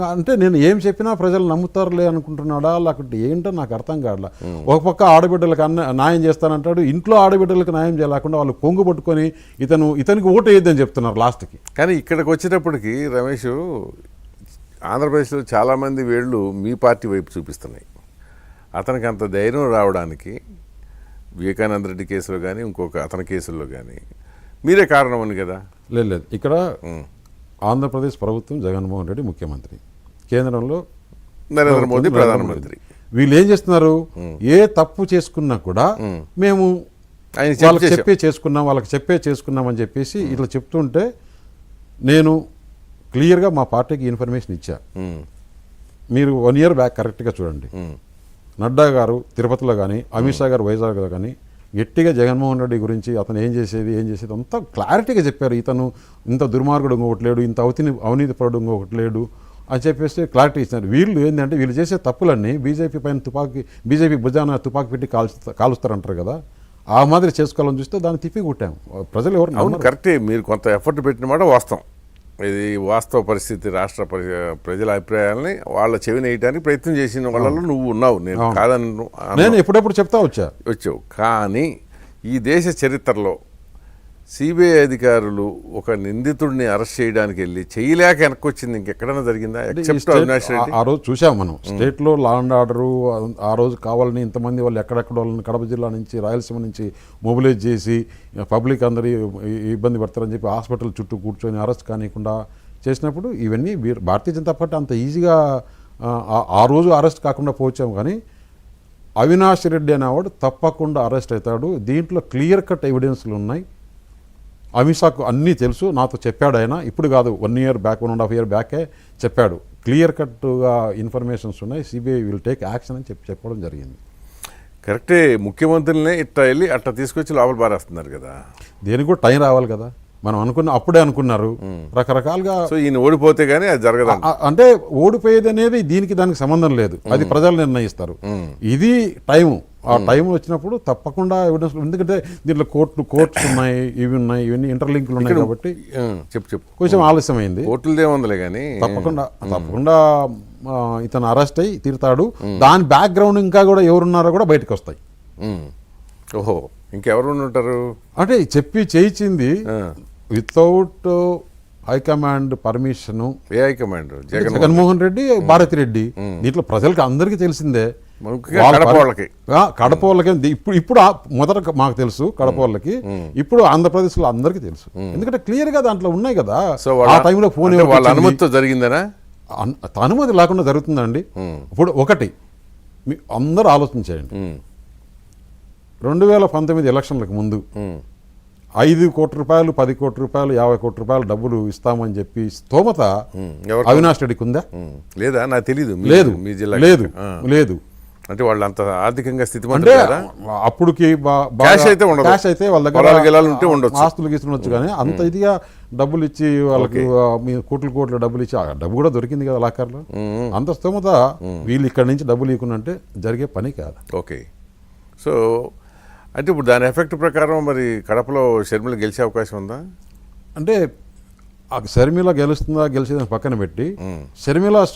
అంటే నేను ఏం చెప్పినా ప్రజలు నమ్ముతారులే అనుకుంటున్నాడా? లేకుంటే ఏంటో నాకు అర్థం కావట్లా. ఒక పక్క ఆడబిడ్డలకు అన్న న్యాయం చేస్తానంటాడు ఇంట్లో ఆడబిడ్డలకు న్యాయం చేయలేకుండా వాళ్ళు కొంగు పట్టుకొని ఇతను ఇతనికి ఓటు వేయద్దని చెప్తున్నారు లాస్ట్కి. కానీ ఇక్కడికి వచ్చేటప్పటికి రమేష్ ఆంధ్రప్రదేశ్లో చాలామంది వేళ్ళు మీ పార్టీ వైపు చూపిస్తున్నాయి. అతనికి అంత ధైర్యం రావడానికి వివేకానంద రెడ్డి కేసులో కానీ ఇంకొక అతని కేసుల్లో కానీ మీరే కారణం అని కదా? లేదు లేదు. ఇక్కడ. ఆంధ్రప్రదేశ్ ప్రభుత్వం జగన్మోహన్ రెడ్డి ముఖ్యమంత్రి. కేంద్రంలో నరేంద్ర మోదీ ప్రధానమంత్రి. వీళ్ళు ఏం చేస్తున్నారు ఏ తప్పు చేసుకున్నా కూడా మేము వాళ్ళకి. చెప్పే చేసుకున్నాం వాళ్ళకి చెప్పే చేసుకున్నాం అని చెప్పేసి ఇట్లా చెప్తుంటే నేను క్లియర్గా మా పార్టీకి ఇన్ఫర్మేషన్ ఇచ్చా. మీరు వన్ ఇయర్ బ్యాక్ కరెక్ట్గా చూడండి. నడ్డా గారు తిరుపతిలో కానీ అమిత్ షా గారు వైజాగ్లో కానీ గట్టిగా జగన్మోహన్ రెడ్డి గురించి అతను ఏం చేసేది ఏం చేసేది అంతా క్లారిటీగా చెప్పారు. ఇతను ఇంత దుర్మార్గుడు ఇంకొకటి లేడు ఇంత అవిని అవినీతిపరుడు ఇంకొకటి లేడు. అని చెప్పేసి క్లారిటీ ఇచ్చినారు. వీళ్ళు ఏంటంటే వీళ్ళు చేసే తప్పులన్నీ బీజేపీ పైన తుపాకీ బీజేపీ భుజాన తుపాకీ పెట్టి కాల్స్తా కాలుస్తారంటారు కదా. ఆ మాదిరి చేసుకోవాలని చూస్తే దాన్ని తిప్పి కొట్టాం. ప్రజలు ఎవరు అవును. కరెక్టే మీరు కొంత ఎఫర్ట్ పెట్టిన మాట వాస్తవం. ఇది వాస్తవ పరిస్థితి రాష్ట్ర పరి- ప్రజల అభిప్రాయాలని వాళ్ళ చెవిని వేయడానికి ప్రయత్నం చేసిన వాళ్ళలో నువ్వు ఉన్నావు. నేను కాదని నేను ఎప్పుడెప్పుడు చెప్తా వచ్చా? వచ్చావు. కానీ ఈ దేశ చరిత్రలో సిబిఐ అధికారులు ఒక నిందితుడిని అరెస్ట్ చేయడానికి వెళ్ళి చేయలేక వెనక్కి వచ్చింది ఇంకెక్కడైనా జరిగిందా? ఎక్సెప్ట్ అవినాష్ ఆ- రెడ్డి. ఆ రోజు చూసాం మనం. స్టేట్లో అండ్ ఆర్డర్ ఆ రోజు కావాలని ఇంతమంది వాళ్ళు ఎక్కడెక్కడ వాళ్ళని కడప జిల్లా నుంచి రాయలసీమ నుంచి మొబిలైజ్ చేసి పబ్లిక్ అందరి ఇబ్బంది పడతారని చెప్పి హాస్పిటల్ చుట్టూ కూర్చొని అరెస్ట్ కానివ్వకుండా చేసినప్పుడు ఇవన్నీ వీరు- భారతీయ జనతా పార్టీ అంత ఈజీగా ఆ రోజు అరెస్ట్ కాకుండా పోవచ్చాము కానీ అవినాష్ రెడ్డి అనేవాడు తప్పకుండా అరెస్ట్ అవుతాడు. దీంట్లో క్లియర్ కట్ ఎవిడెన్స్లు ఉన్నాయి. అమిత్ షాకు అన్నీ తెలుసు నాతో చెప్పాడు ఆయన. ఇప్పుడు కాదు one year back one and half year బ్యాకే చెప్పాడు. క్లియర్ కట్గా ఇన్ఫర్మేషన్స్ ఉన్నాయి సిబిఐ విల్ టేక్ యాక్షన్ అని చెప్పి చెప్పడం జరిగింది. కరెక్టే ముఖ్యమంత్రులనే ఇట్లా వెళ్ళి అట్లా తీసుకొచ్చి లోపల పారేస్తున్నారు కదా. దేనికి కూడా టైం రావాలి కదా. మనం అనుకున్న అప్పుడే అనుకున్నారు. రకరకాలుగా సో ఈయన ఓడిపోతే గానీ అది జరగదంట ఆ- అంటే ఓడిపోయేది అనేది దీనికి దానికి సంబంధం లేదు. అది ప్రజలు నిర్ణయిస్తారు. ఇది టైం ఆ టైం వచ్చినప్పుడు తప్పకుండా ఎవిడెన్స్ ఎందుకంటే దీంట్లో కోర్టు కోర్ట్స్ ఉన్నాయి ఇవి ఉన్నాయి ఇవన్నీ ఇంటర్లింక్లు ఉన్నాయి కాబట్టి చెప్పు చెప్పు. కొంచెం ఆలస్యమైంది. కోర్టులదే ఉందిలే కానీ? తప్పకుండా తప్పకుండా ఆ, ఇతను అరెస్ట్ అయ్యి తీరుతాడు. దాని బ్యాక్గ్రౌండ్ ఇంకా కూడా ఎవరున్నారో కూడా బయటకు వస్తాయి. ఓహో ఇంకెవరు ఉంటారు? అంటే చెప్పి చేయించింది. వితౌట్ హైకమాండ్ పర్మిషన్ ఏ హైకమాండ్ జగన్ జగన్మోహన్ రెడ్డి భారతి రెడ్డి దీంట్లో ప్రజలకు అందరికీ తెలిసిందే. ముఖ్యంగా వాళ్ళ కడప పరి- వాళ్ళకి. ఆ, కడప వాళ్ళకి ది- ఇప్పుడు ఇప్పుడు మొదట మాకు తెలుసు కడప వాళ్ళకి ఇప్పుడు ఆంధ్రప్రదేశ్లో అందరికీ తెలుసు. ఎందుకంటే క్లియర్గా దాంట్లో ఉన్నాయి కదా. ఆ టైంలో ఫోన్ వాళ్ళ? అనుమతితో జరిగిందనా? అన్- అనుమతి లేకుండా జరుగుతుందండి. ఇప్పుడు ఒకటి మీ అందరూ ఆలోచించేయండి. రెండు వేల పంతొమ్మిది ఎలక్షన్లకు ముందు. ఐదు కోట్ల రూపాయలు పది కోట్ల రూపాయలు యాభై కోట్ల రూపాయలు డబ్బులు ఇస్తామని చెప్పి స్తోమత అవినాష్ రెడ్డికి ఉందా. లేదా? నాకు తెలీదు. మీ- లేదు. లేదు. లేదు. అంటే వాళ్ళు అంత ఆర్థికంగా అంటే స్థితిమంతులు కదా? అప్పుడుకి Cash అయితే ఉండదు. cash అయితే వాళ్ళ దగ్గర ఉంటే ఉండొచ్చు. ఆస్తులు గీస్తుండొచ్చు కానీ అంత ఇదిగా డబ్బులు ఇచ్చి వాళ్ళకి మీ కోట్లు కోట్ల డబ్బులు ఇచ్చి డబ్బు కూడా దొరికింది కదా లాకర్లో. అంత స్తోమత వీళ్ళు ఇక్కడ నుంచి డబ్బులు ఇవ్వకుంటే జరిగే పని కాదు. ఓకే. సో అంటే ఇప్పుడు దాని ఎఫెక్ట్ ప్రకారం మరి కడపలో షర్మిల గెలిచే అవకాశం ఉందా? అంటే ఆ షర్మిల గెలుస్తుందా గెలిచేదని పక్కన పెట్టి షర్మిల